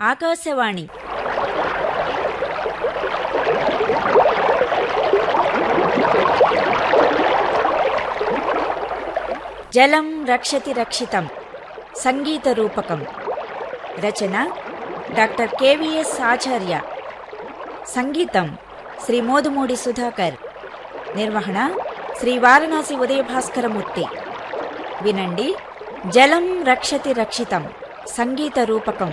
ఆకాశవాణి. జలం రక్షతి రక్షితం. సంగీత రూపకం. రచన డాక్టర్ కేవీఎస్ ఆచార్య. సంగీతం శ్రీ మోదుమూడి సుధాకర్. నిర్వహణ శ్రీ వారణాసి ఉదయభాస్కరమూర్తి. వినండి జలం రక్షతి రక్షితం సంగీత రూపకం.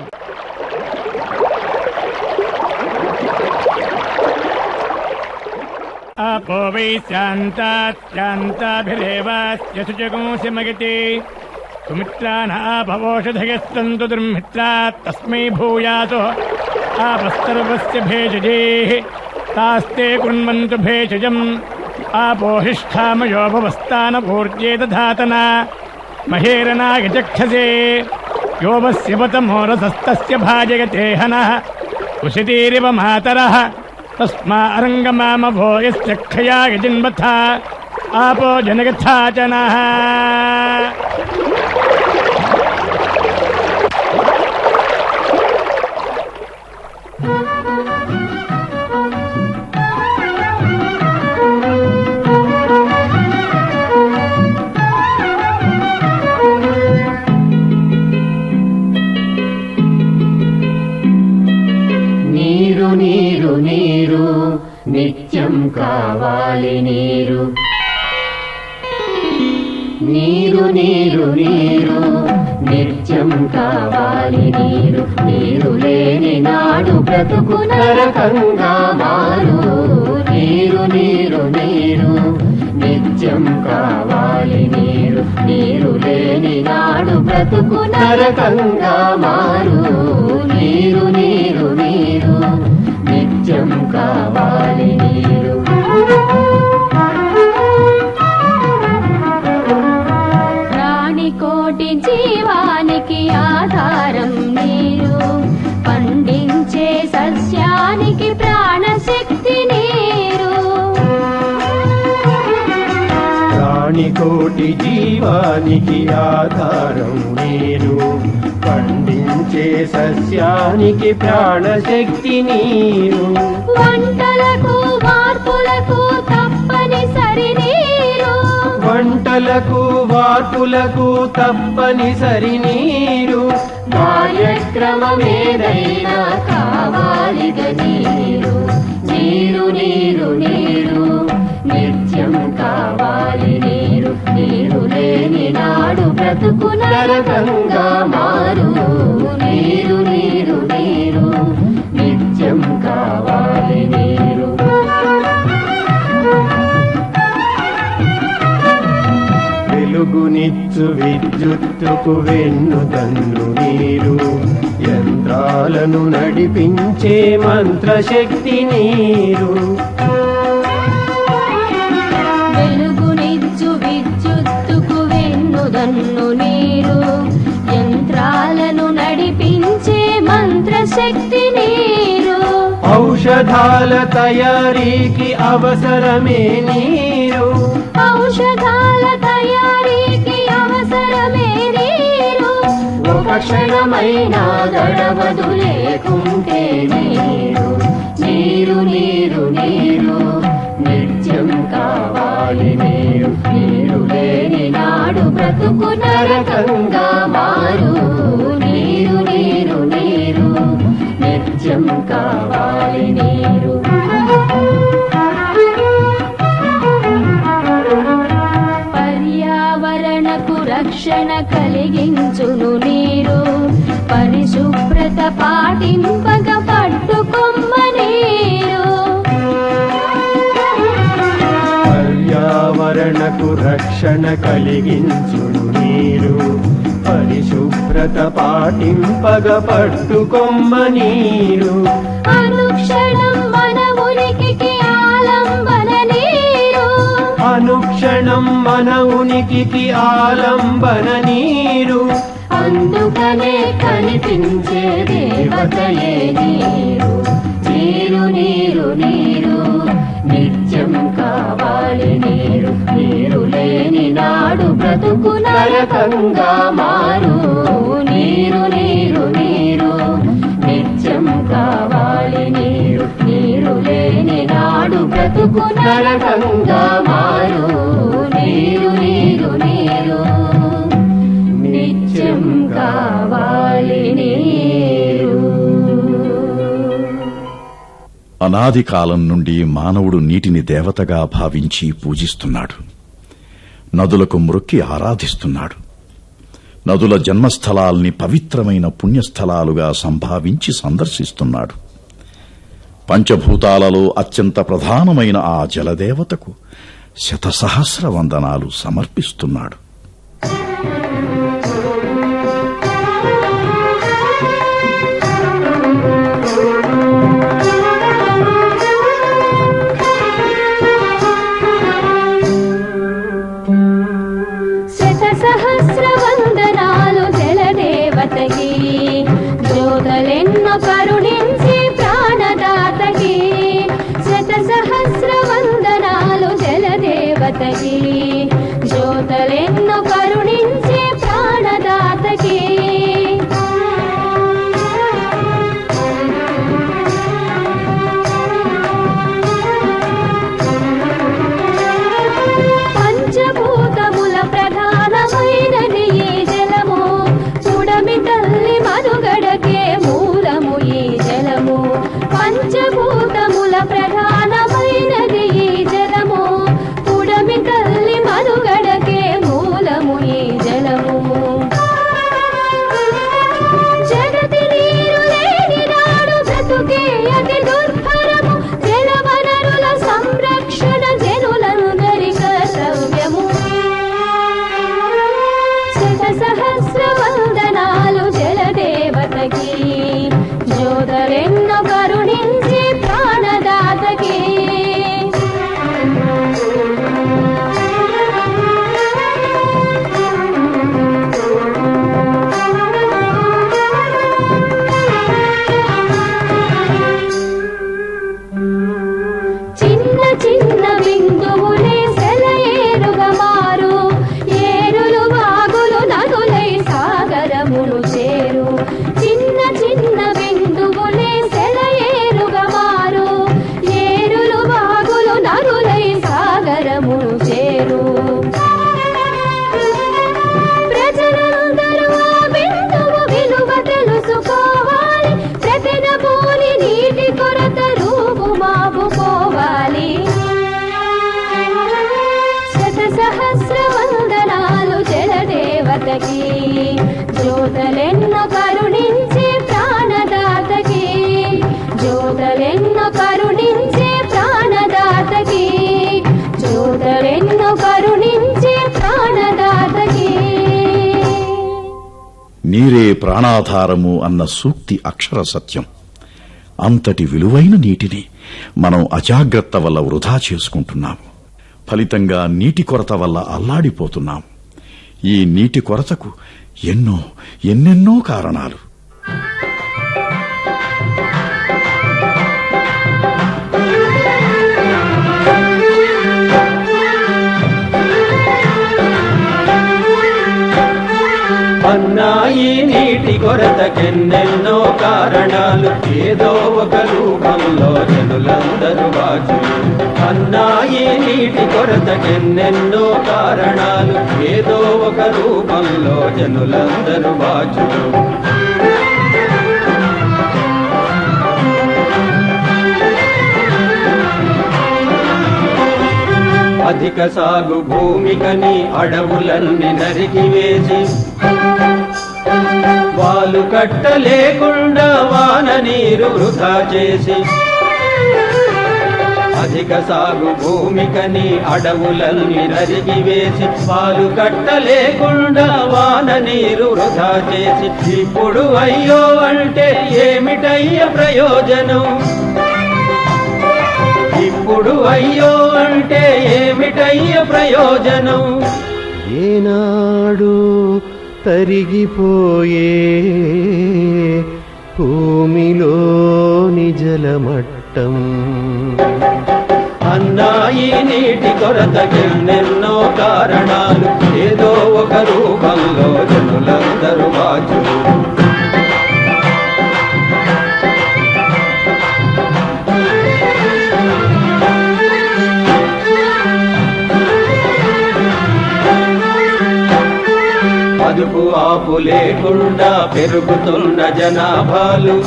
अपो वै शान्ताच्छान्ताभिरेवास्य शुचगुंसि मगिति सुमित्रा नाभवोषधयस्तन्तु दुर्मित्रा तस्मै भूयासो। आपस्तर्वस्य भेषजेः, तास्ते कुर्वन्तु भेषजम्। आपोहिष्ठामयो भवस्तानभूर्जे दधातना। महेरनागचक्षसे। योवस्य भाजयते हनः। उशितीरिव मातरः। तस्मा अरङ्गमामभो यस्य क्षया यजिन्वथा आपो जनगथा च కావాలి నీరు. నీరు నీరు నీరు నిత్యం కావాలి నీరు. నీరు లేని నాడు బ్రతుకు నరకంగా మారు. నీరు నీరు నీరు నిత్యం కావాలి నీరు. నీరు లేని నాడు బ్రతుకు నరకంగా మారు. నీరు నీరు నీరు నిత్యం కావాలి నీరు. ప్రాణికోటి జీవానికి ఆధారం నీరు పండించే సస్యానికి ప్రాణశక్తి నీరు ప్రాణికోటి జీవానికి ఆధారం నీరు పండించే సస్యానికి ప్రాణశక్తి నీరు వంటలకు వంటలకు వార్పులకు తప్పనిసరి నీరు. కార్యక్రమమేదైనా కావాలి నీరు నీరు నీరు నీరు. నిత్యం కావాలి నీరు. నీరు లేని నాడు బ్రతుకు నరకంగా మారు. నీరు నీరు నీరు. నిత్యం కావాలి నీరు. వెలుగునిచ్చు విద్యుత్తుకు వెన్నుదన్ను నీరు. యంత్రాలను నడిపించే మంత్రశక్తి నీరు. వెలుగునిచ్చు విద్యుత్తుకు వెన్నుదన్ను నీరు. యంత్రాలను నడిపించే మంత్రశక్తి నీరు. ఔషధాల తయారీకి అవసరమే నీరు. ఔషధాల తయారీకి క్షణమైనా గడవదు లేకుంటే నీరు. నీరు నీరు నీరు. నిత్యం కావాలి నీరు. నీరు లేని నాడు బ్రతుకు నరకంగా మారు. నీరు నీరు నీరు. నిత్యం కావాలి నీరు. రక్షణ కలిగించును నీరు పరిశుభ్రత పాటింపక పట్టుకొమ్మ నీరు పర్యావరణకు రక్షణ కలిగించును నీరు పరిశుభ్రత పాటింపగ పట్టుకొమ్మ నీరు అనుక్షణం మన అనుక్షణం మన ఉనికికి ఆలంబన నీరు. అందుకనే కనిపించే దేవతయే నీరు. నీరు నీరు నీరు నిత్యం కావాలి నీరు. నీరు లేని నాడు బ్రతుకు నరకంగా మారు. నీరు నీరు నీరు నిత్యం బ్రతుకు నరకంగా మారు. నీరు నీరు నీరు. నిత్యం కావాలి నీరు. అనాది కాలం నుండి మానవుడు నీటిని దేవతగా భావించి పూజిస్తున్నాడు. నదులకు మ్రొక్కి ఆరాధిస్తున్నాడు. నదుల జన్మస్థలాల్ని పవిత్రమైన పుణ్యస్థలాలుగా సంభావించి సందర్శిస్తున్నాడు. పంచభూతాలలో అత్యంత ప్రధానమైన ఆ జలదేవతకు శతసహస్ర వందనాలు సమర్పిస్తున్నాడు. నీరే ప్రాణాధారము అన్న సూక్తి అక్షర సత్యం. అంతటి విలువైన నీటిని మనం అజాగ్రత్త వల్ల వృధా చేసుకుంటున్నాము. ఫలితంగా నీటి కొరత వల్ల అల్లాడిపోతున్నాం. ఈ నీటి కొరతకు ఎన్నో ఎన్నెన్నో కారణాలు. కొరతకెన్నెన్నో కారణాలు ఏదో ఒక రూపంలో జనులందరూ వాచు. అన్నాయి నీటి కొరతకెన్నెన్నో కారణాలు ఏదో ఒక రూపంలో జనులందరూ వాచు. అధిక సాగు భూమికని అడవులన్నీ నరికివేసి కట్ట కట్టలేకుండా వాన నీరు వృధా చేసి అధిక సాగు భూమికని అడవులన్నీ నరికివేసి పాలు కట్టలేకుండా వాన నీరు వృధా చేసి ఇప్పుడు అయ్యో అంటే ఏమిటయ్య ప్రయోజనం? ఇప్పుడు అయ్యో అంటే ఏమిటయ్య ప్రయోజనం? ఏనాడు తరిగిపోయే భూమిలోని జలమట్టం అన్నాయి నీటి కొరతకెన్నెన్నో కారణాలు ఏదో ఒక రూపంలో జనులందరూ అదుపు ఆపు లేకుండా పెరుగుతున్న జనాభాలు.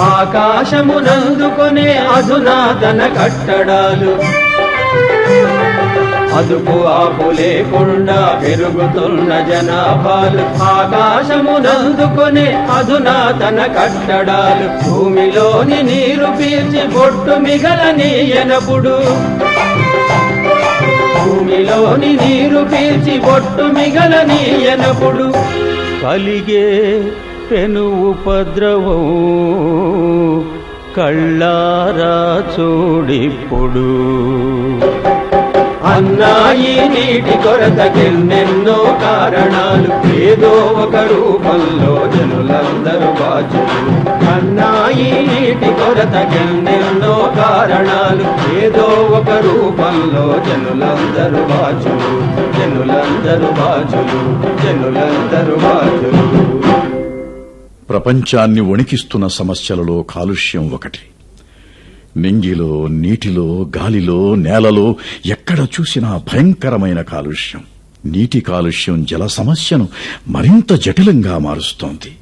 ఆకాశమునందుకునే అధునాతన కట్టడాలు. అదుపు ఆపు లేకుండా పెరుగుతున్న జనాభాలు. ఆకాశమునందుకునే అధునాతన కట్టడాలు. భూమిలోని నీరు పీల్చి బొట్టు మిగలనీయనప్పుడు భూమిలోని నీరు పీల్చి బొట్టు మిగలనీయనప్పుడు కలిగే పెను ఉపద్రవం కళ్ళారా చూడిప్పుడు. అన్నా ఈ నీటి కొరతకెన్నెన్నో కారణాలు. ఏదో ఒక రూపంలో జనులందరూ బాధ్యులు. అన్నా ఈ నీటి కొరతకెన్నెన్నో కారణాలు. ఏదో ఒక రూపంలో జనులందరూ బాధ్యులు. జనులందరూ బాధ్యులు. జనులందరూ బాధ్యులు. ప్రపంచాన్ని వణికిస్తున్న సమస్యలలో కాలుష్యం ఒకటి. నింగిలో నీటిలో గాలిలో నేలలో ఎక్కడ చూసినా భయంకరమైన కాలుష్యం. నీటి కాలుష్యం జల సమస్యను మరింత జటిలంగా మారుస్తోంది.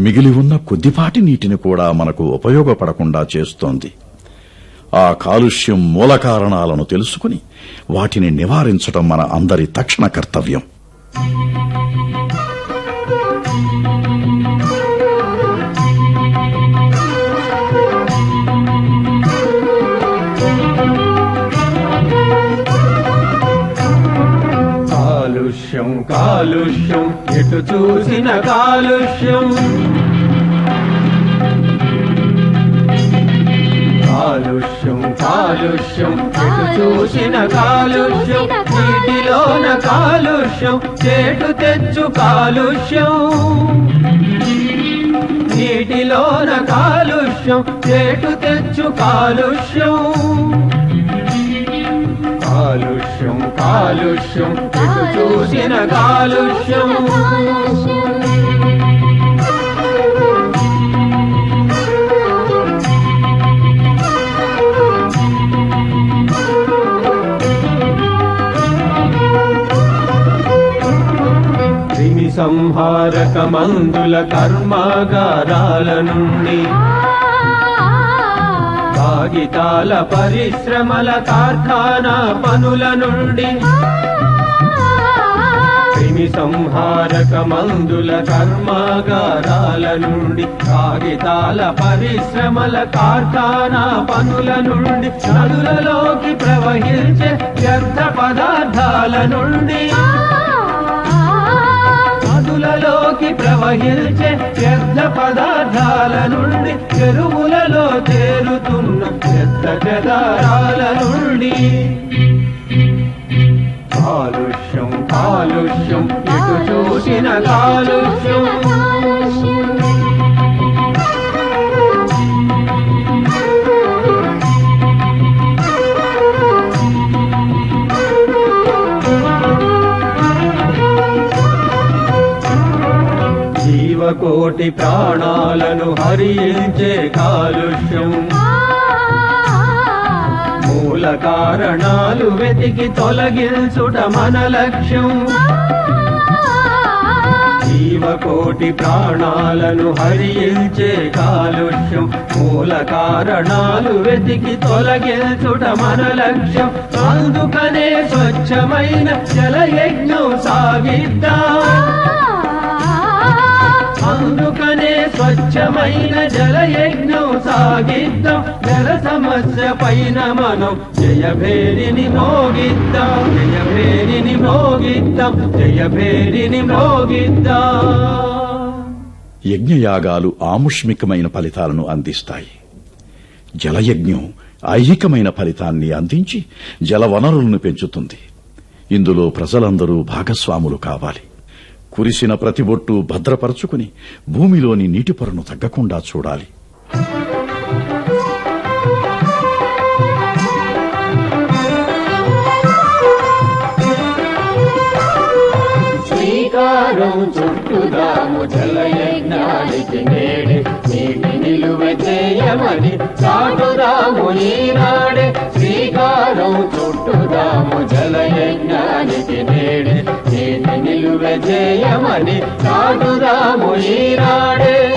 మిగిలి ఉన్న కొద్దిపాటి నీటిని కూడా మనకు ఉపయోగపడకుండా చేస్తోంది. ఆ కాలుష్యం మూల కారణాలను తెలుసుకుని వాటిని నివారించడం మన అందరి తక్షణ కర్తవ్యం. కాలుష్యం కాలుష్యం ఎటు చూసిన కాలుష్యం? కాలుష్యం కాలుష్యం ఎటు చూసిన కాలుష్యం? నీటిలోన కాలుష్యం చేటు తెచ్చు కాలుష్యం. నీటిలోన కాలుష్యం చేటు తెచ్చు కాలుష్యం. కాలుష్యం కాలుష్యం ఎటు చూసిన కాలుష్యం. సంహారక మందుల కర్మాగారాల నుండి కాగితాల పరిశ్రమల కార్ఖానా పనుల నుండి క్రిమి సంహారక మందుల కర్మాగారాల నుండి కాగితాల పరిశ్రమల కార్ఖానా పనుల నుండి నదులలోకి ప్రవహించే వ్యర్థ పదార్థాల నుండి నదులలోకి ప్రవహించే వ్యర్థ పదార్థాల నుండి చెరువులలో చేరుతున్న వ్యర్థ చెదారాల నుండి. కాలుష్యం కాలుష్యం ఎటు చూసిన కాలుష్యం. కోటి ప్రాణాలను హరించే కాలుష్యం. మూల కారణాలు వెతికి తొలగించుట మన లక్ష్యం. జీవకోటి ప్రాణాలను హరించే కాలుష్యం. మూల కారణాలు వెతికి తొలగించుట మన లక్ష్యం. అందుకనే స్వచ్ఛమైన జలయజ్ఞం సాగిద్దాం. అందుకనే స్వచ్ఛమైన జలయజ్ఞం సాగిద్దాం. జల సమస్య పైన మనం జయభేరిని మోగిద్దాం. జయభేరిని మోగిద్దాం. జయభేరిని మోగిద్దాం. యజ్ఞయాగాలు ఆముష్మికమైన ఫలితాలను అందిస్తాయి. జలయజ్ఞం ఐహికమైన ఫలితాన్ని అందించి జలవనరులను పెంచుతుంది. ఇందులో ప్రజలందరూ భాగస్వాములు కావాలి. కురిసిన ప్రతి బొట్టు భద్రపరచుకుని భూమిలోని నీటి పొరను తగ్గకుండా చూడాలి. శ్రీకారం చుట్టుదాము జలయజ్ఞానికి నేడే. నిలువ చేయమని చాటుదాము ఈనాడే. శ్రీకారం చుట్టుదాము జలయజ్ఞానికి నేడే. నీటి నిలువ చేయమని చాటుదాము ఈనాడే.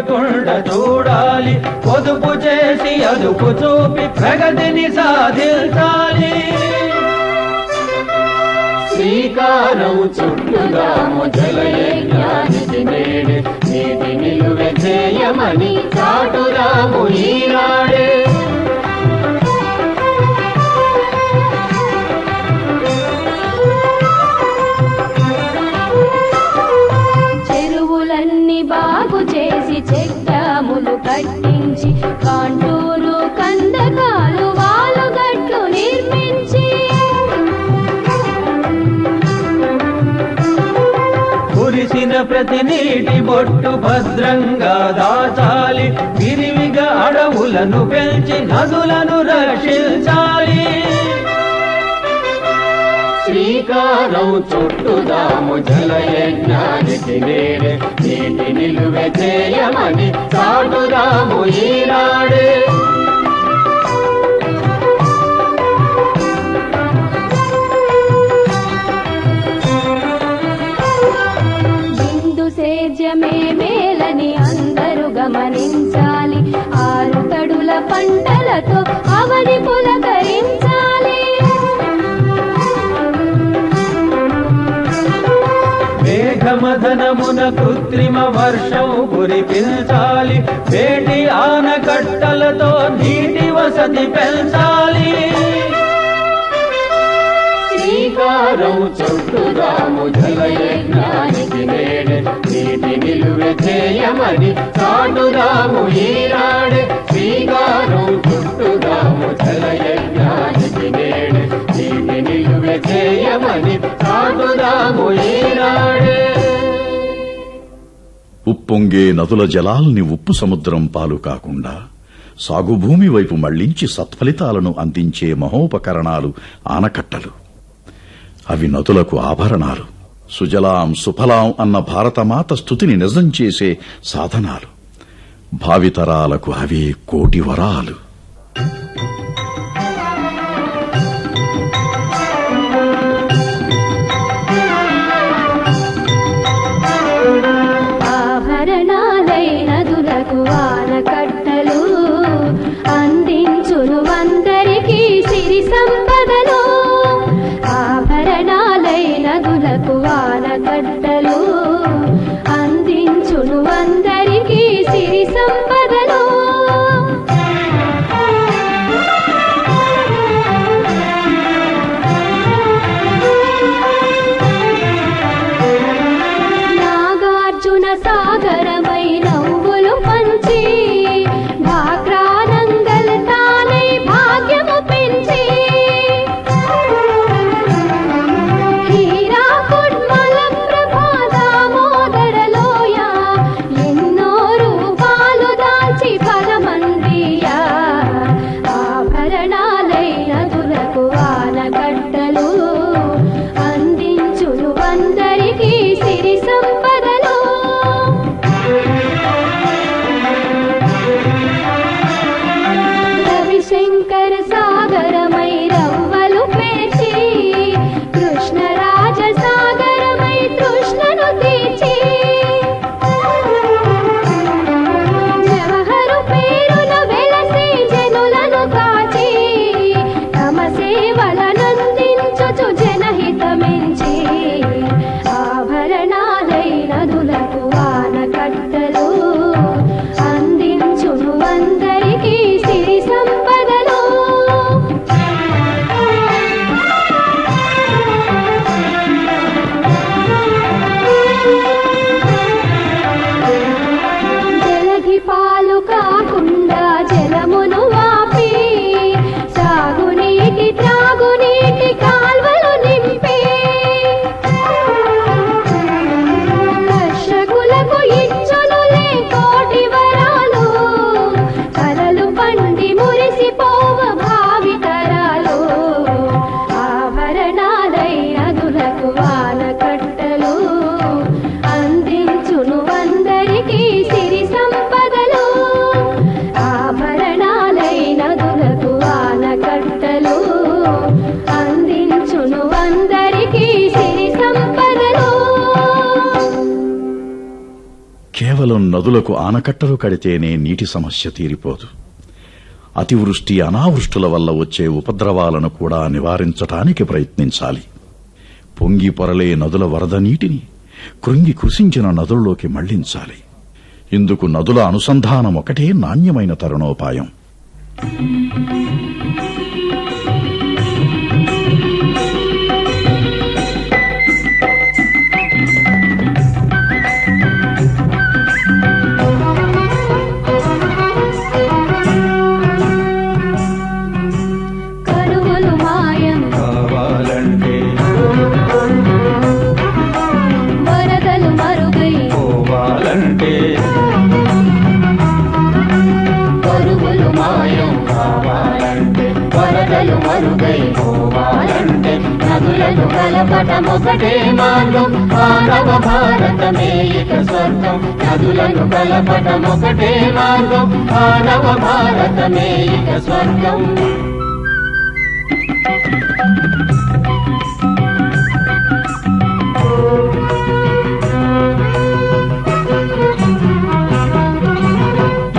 తగ్గకుండా చూడాలి. పొదుపు చేసి అదుపు చూపి ప్రగతిని సాధించాలి. శ్రీకారం చుట్టుదాము జలయజ్ఞానికి నేడే నీటి నిలువ చేయమని చాటురాము ఈనాడే. కట్టించి కాంటూరు కందకాలు వాలుగట్లు నిర్మించి. కురిసిన ప్రతి నీటి బొట్టు భద్రంగా దాచాలి. విరివిగా అడవులను పెంచి నదులను రక్షించాలి. శ్రీకారం చుట్టుదాము జలయజ్ఞానికి నేరే. నీటి నిలువ చేయమని సాగుదాము ఈనాడే. సేద్యమే మేలని అందరూ గమనించాలి. ఆరు తడుల పంటలతో అవని మేఘమదనమున కృత్రిమ వర్షం కురిపించాలి వేటి ఆనకట్టలతో నీటి వసతి పెంచాలి. శ్రీకారం చుట్టుదాము జలయజ్ఞానికి నీటి నిలువ చేయమని చాటుదాము శ్రీకారం చుట్టుదాము జలయజ్ఞానికి నీటి నిలువ చేయమని చాటుదాము ఈనాడే. ఉప్పొంగే నదుల జలాల్ని ఉప్పు సముద్రం పాలు కాకుండా సాగుభూమి వైపు మళ్ళించి సత్ఫలితాలను అందించే మహోపకరణాలు ఆనకట్టలు. అవి నదులకు ఆభరణాలు. సుజలాం సుఫలాం అన్న భారతమాత స్థుతిని నిజం చేసే సాధనాలు. భావితరాలకు అవే కోటి వరాలు. నదులకు ఆనకట్టలు కడితేనే నీటి సమస్య తీరిపోదు. అతివృష్టి అనావృష్టుల వల్ల వచ్చే ఉపద్రవాలను కూడా నివారించటానికి ప్రయత్నించాలి. పొంగి పొరలే నదుల వరద నీటిని కృంగి కృషించిన నదుల్లోకి మళ్ళించాలి. ఇందుకు నదుల అనుసంధానం ఒకటే నాణ్యమైన తరుణోపాయం. నదులను కలపటమొకటే మార్గం. మానవ భారతమే ఇక స్వర్గం. నదులను కలపటమొకటే మార్గం. మానవ భారతమే ఇక స్వర్గం.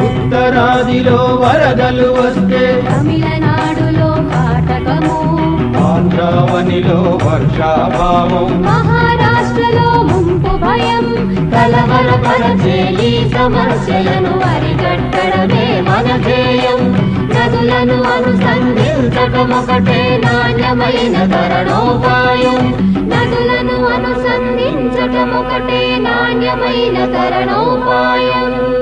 ఉత్తరాదిలో వరదలు వస్తే తమిళ ఆంధ్రావనిలో వర్షాభావం. మహారాష్ట్రలో ముంపు భయం. కలవరపరచే ఈ సమస్యలను అరిగట్టడమే మన ధ్యేయం. నదులను అనుసంధించటమొకటే నాణ్యమైన తరణోపాయం. నదులను అనుసంధించటమొకటే నాణ్యమైన తరణోపాయం.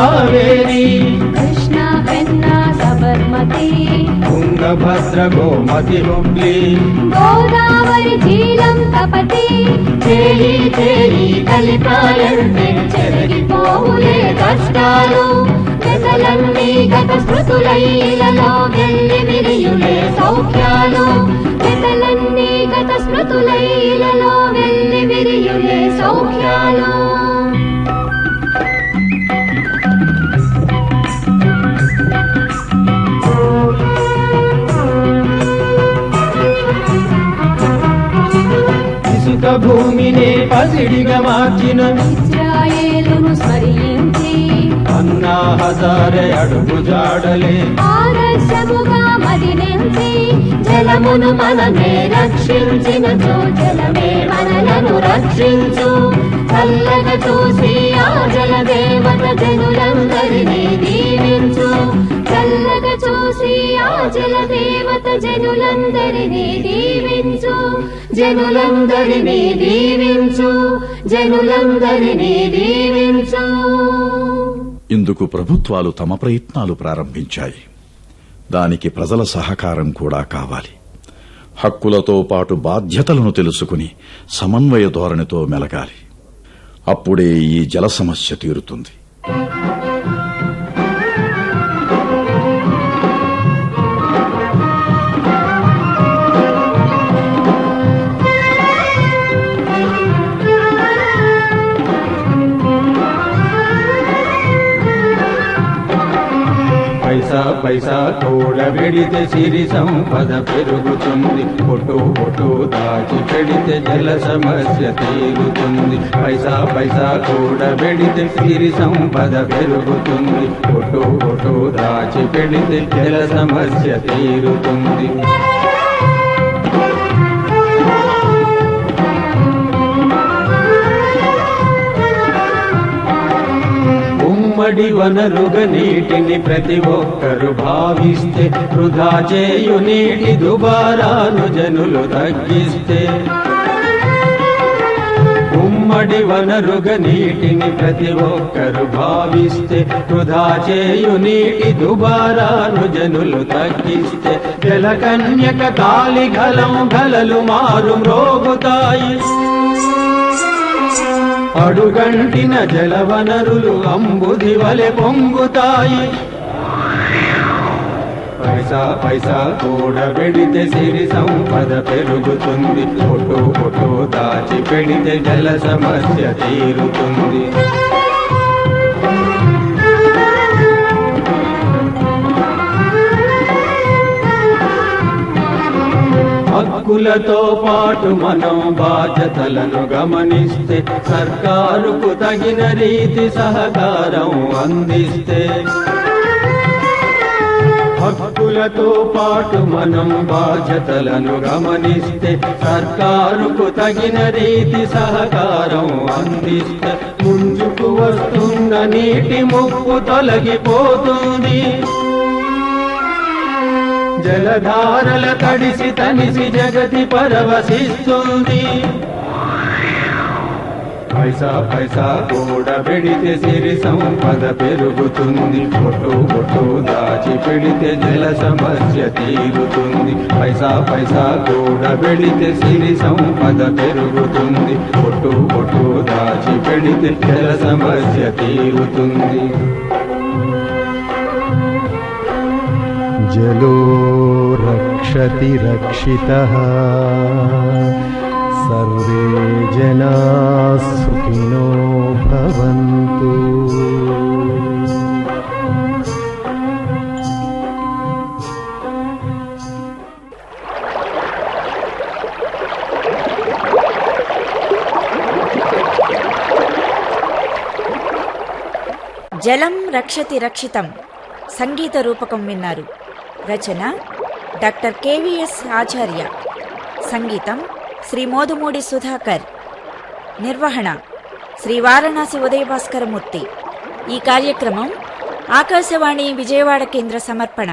కావేరి కృష్ణ పెన్నా సబర్మతి. తుంగభద్ర గోమతి హుబ్లీ గోదావరి జీలం తపతి. చేయి చేయి కలిపాయంటే చెరిగిపోవులే కష్టాలు. దశలన్నీ గత స్మృతులైలలో వెళ్ళి విరియులే సౌఖ్యాలు. జతలన్నీ గత స్మృతులైలలో వెళ్ళి విరియులే సౌఖ్యాలు. పసిడిగా మార్చిన ఇజ్రాయేలును స్మరించి అన్నా హజారే అడుగు జాడలే. ఆదర్శముగా మదినించి జలమును మనమే రక్షించిన జలమే మనలను రక్షించు. చల్లగా చూసి ఆ జల దేవత జనులందరినీ దీవించు. చల్లగా చూసి ఆ జల దేవత జనులందరినీ దీవించు. జనులందరినీ దీవించు. జనులందరినీ దీవించు. ఇందుకు ప్రభుత్వాలు తమ ప్రయత్నాలు ప్రారంభించాయి. దానికి ప్రజల సహకారం కూడా కావాలి. హక్కులతో పాటు బాధ్యతలను తెలుసుకుని సమన్వయ ధోరణితో మెలగాలి. అప్పుడే ఈ జల సమస్య తీరుతుంది. పైసా పైసా కూడబెడితే సిరి సంపద పెరుగుతుంది. పొట్టు పొట్టు దాచి పెడితే జల సమస్య తీరుతుంది. పైసా పైసా కూడబెడితే సిరి సంపద పెరుగుతుంది. పొట్టు పొట్టు దాచి పెడితే జల సమస్య తీరుతుంది. ఉమ్మడి వనరుగ నీటిని ప్రతి ఒక్కరు భావిస్తే వృధా చేయు నీటి దుబారాను జనులు తగ్గిస్తే. ఉమ్మడి వనరుగ నీటిని ప్రతి ఒక్కరు భావిస్తే వృధా చేయు నీటి దుబారాను జనులు తగ్గిస్తే. జలకన్యక కాలి గలం గలలు మారు మ్రోగుతాయి అడుగంటిన జలవనరులు అంబుధి వలె పొంగుతాయి. పైసా పైసా కూడబెడితే సిరి సంపద పెరుగుతుంది. ఫోటో ఫోటో దాచి పెడితే జల సమస్య తీరుతుంది. హక్కులతో పాటు మనం బాధ్యతలను గమనిస్తే సర్కారుకు తగిన రీతి సహకారం అందిస్తే. హక్కులతో పాటు మనం బాధ్యతలను గమనిస్తే సర్కారుకు తగిన రీతి సహకారం అందిస్తే. ముందుకు వస్తున్న నీటి ముప్పు తొలగిపోతుంది. జలధారల తడిసి తనిసి జగతి పరవశిస్తుంది. పైసా పైసా కూడా పెడితే సిరి సంపద పెరుగుతుంది. పొట్టు పొట్టు దాచి పెడితే జల సమస్య తీరుతుంది. పైసా పైసా కూడా పెడితే సిరి సంపద పెరుగుతుంది. పొట్టు పొట్టు దాచి పెడితే జల సమస్య తీరుతుంది. जलो रक्षति रक्षितः सर्वे जनाः सुखिनो भवन्तु జలం రక్షతి రక్షితం సంగీత రూపకం విన్నారు రచన డాక్టర్ కేవీఎస్ ఆచార్య. సంగీతం శ్రీ మోదుమూడి సుధాకర్. నిర్వహణ శ్రీ వారణాసి ఉదయభాస్కరమూర్తి. ఈ కార్యక్రమం ఆకాశవాణి విజయవాడ కేంద్ర సమర్పణ.